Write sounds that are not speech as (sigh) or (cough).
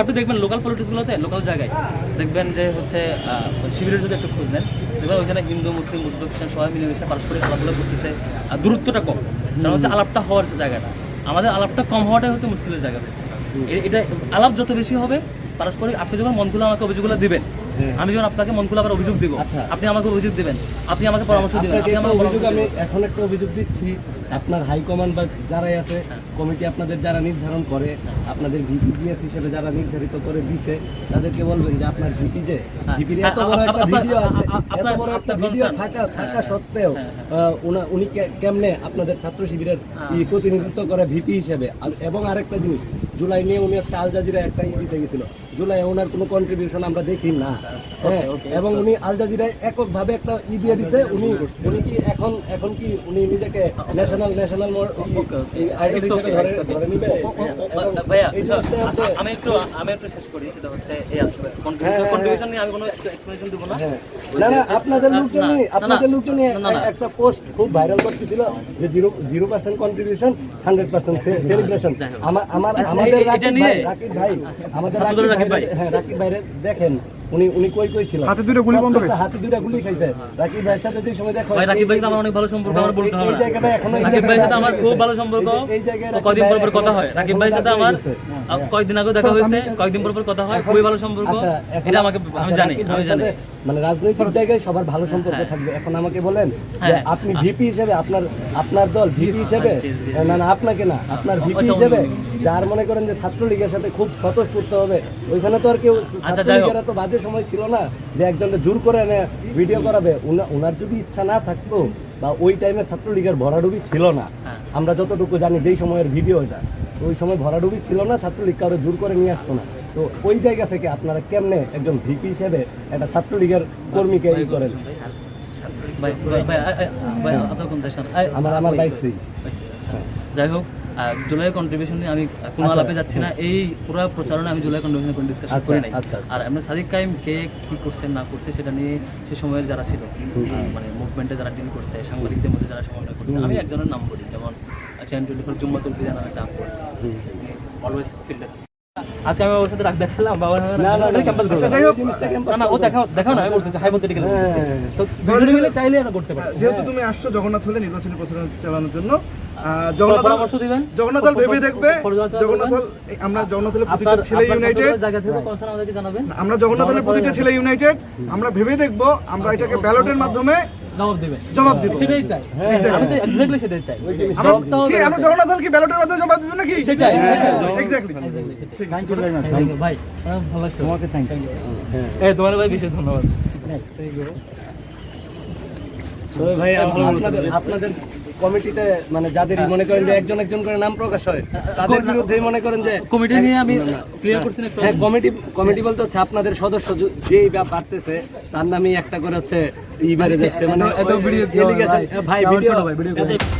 আপনি দেখবেন local পলিটিক্সগুলোতে local জায়গায়। দেখবেন যে হচ্ছে আহ, শিবিরের যদি একটু খোঁজ নেন দেখবেন ওইখানে হিন্দু মুসলিম বৌদ্ধ খ্রিস্টান সবাই মিলেমিশে পারস্পরিক আলাপগুলো করতেছে আর দূরত্বটা কম। কারণ হচ্ছে আলাপটা হওয়ার যে জায়গাটা আমাদের আলাপটা কম হওয়াটাই হচ্ছে মুশকিলের জায়গা এটা আলাপ যত বেশি হবে পারস্পরিক আপনি যখন মনগুলো আমাকে অভিযোগগুলো দিবেন আমি যখন আপনাকে মন খুলে আবার অভিযোগ দিব হ্যাঁ। আচ্ছা। আপনি আমাকে অভিযোগ দিবেন। আপনি আমাকে পরামর্শ দিবেন অভিযোগ আমি এখন একটা অভিযোগ দিচ্ছি। আপনার হাইকমান্ড বা যারাই আছে কমিটি আপনাদের যারা নির্ধারণ করে আপনাদের ভিপিজিএস হিসেবে যারা নির্ধারিত করে দিছে তাদেরকে বলবেন যে আপনার ভিপি যে ভিপির এত বড় একটা ভিডিও আছে এত বড় একটা ভিডিও থাকা থাকা সত্ত্বেও উনা- উনি কেমনে আপনাদের ছাত্র শিবিরের প্রতিনিধিত্ব করে ভিপি হিসেবে? আর- এবং আরেকটা জিনিস জুলাই নিয়ে উনি হচ্ছে আল জাজিরা একটা ই দিতে গেছিল। জুলাই ওনার কোনো কন্ট্রিবিউশন আমরা দেখি না। হ্যাঁ এবং উনি আল জাজিরায় এককভাবে একটা ই দিয়ে দিছে। উনি উনি কি এখন এখন কি উনি নিজেকে ন্যাশনাল ন্যাশনাল আমি একটু আমি একটু শেষ করি সেটা হচ্ছে এই আসলে হ্যাঁ, হ্যাঁ, কন্ট্রিবিউশন নিয়ে আমি কোনো এক্সপ্লেনেশন দেবো না। না না আপনাদের লোকজনই আপনাদের লোকজনই। একটা পোস্ট খুব ভাইরাল করতেছিল যে zero zero percent contribution hundred percent celebration. আমার আমার এই- আমাদের রাকিব ভাই রাকিব ভাই আমাদের রাকিব ভাই ভাই। হ্যাঁ রাকিব ভাইরে দেখেন উনি উনি কই কই ছিল হাতে দুটো গুলি বন্ধ প্রত্যেকটা হাতে দুটো গুলি খাইছে। রাকিব ভাইয়ের সাথে যে সময় দেখা ভাই রাকিব ভাই আমার অনেক ভালো সম্পর্ক আমার বলতে হবে এই জায়গাটা এখনও রাকিব ভাইয়ের সাথে আমার খুব ভালো সম্পর্ক। এই জায়গায় কয়দিন পর পর কথা হয়। রাকিব ভাইয়ের সাথে আমার হয়ে গেছে। আহ, কয়েকদিন আগে দেখা হয়েছে। কয়েকদিন পর পর কথা হয়। খুবই ভালো সম্পর্ক। আচ্ছা, এটা আমাকে আমি আচ্ছা, জানি আমি জানি। মানে রাজনৈতিক জায়গায় সবার ভালো সম্পর্ক থাকবে। এখন আমাকে বলেন যে হ্যাঁ। আপনি ভিপি হিসেবে আপনার আপনার দল ভিপি হিসেবে না না আপনাকে না আপনার ভিপি আচ্ছা, হিসেবে যার মনে করেন যে ছাত্রলীগের সাথে খুব স্বতঃস্ফূর্ত হবে ওইখানে তো আর কেউ আচ্ছা, যাই হোক। ছাত্রলীগের বাজে সময় ছিল না যে একজনকে জোর করে এনে ভিডিও করাবে ওনার যদি ইচ্ছা না থাকতো বা ওই টাইমে ছাত্রলীগের ভরাডুবি ছিল না হ্যাঁ। আমরা যতটুকু জানি যেই সময়ের ভিডিও এটা ওই সময় ভরাডুবি ছিল না ছাত্রলীগ কারও জোর করে নিয়ে আসতো না তো ওই জায়গা থেকে আপনারা কেমনে একজন ভিপি হিসেবে একটা ছাত্রলীগের কর্মীকে ই করেন আমার আমার বাইশ তেইশ আচ্ছা, যাই হোক জুলাই কন্ট্রিবিউশন নিয়ে আমি কোনো আচ্ছা। আলাপে যাচ্ছি না। এই পুরো প্রচারণে আমি জুলাই কন্ট্রিবিউশন কোনো ডিসকাশন আচ্ছা, করি নাই। আচ্ছা। আর আমরা সাদিক কাইম কে কি করছে না করছে সেটা নিয়ে সে সময়ের যারা ছিল মানে মুভমেন্টে যারা ডিল করছে সাংবাদিকদের মধ্যে যারা সমন্বয় করছে আমি একজনের নাম বলি যেমন চ্যান টোয়েন্টি ফোর জুম্মাতুল বিদান নামে একটা করছে অলওয়েজ ফিল্ডে আজকে আমি ওর সাথে রাখ দেখালাম বাবা না, না, না। ক্যাম্পাস যাই হোক, না না ও দেখাও দেখাও না আমি বলতেছি হাইপোথেটিক্যাল হ্যাঁ। তো দুজনে মিলে চাইলে এটা করতে পারে যেহেতু তুমি আসছো জগন্নাথ হলে নির্বাচনী প্রচারণা চালানোর জন্য পরামর্শ দিবেন? ভেবে দেখবে। আমরা প্রতিটা ছেলে ইউনাইটেড জায়গা থেকে কনসার্ন আমাদেরকে জানাবেন। আমরা জগন্নাথ প্রতিটা ছেলে ইউনাইটেড আমরা ভেবে দেখব আমরা এটাকে ব্যালটের মাধ্যমে জবাব দেবেন। জবাব দিব। সেটাই চাই। আমি তো এক্স্যাক্টলি সেটাই চাই। আমরা কি ব্যালটের মাধ্যমে জবাব দিব নাকি? সেটাই exactly thank you very much ভাই ভালো লাগছে তোমাকে থ্যাংক ইউ এই তোমার ভাই বিশেষ ধন্যবাদ। তো ভাই আপনাদের আপনাদের কমিটিতে মানে যাদের মনে করেন যে একজন একজন করে নাম প্রকাশ হয় তাদের বিরুদ্ধে মনে করেন যে কমিটি নিয়ে আমি ক্লিয়ার করছি হ্যাঁ কমিটি কমিটি বলতে হচ্ছে আপনাদের সদস্য যেই বা পারতেছে তার নামে একটা করে হচ্ছে ই বেড়ে যাচ্ছে (laughs) মানে এত- ভিডিও? ভাই। ভিডিও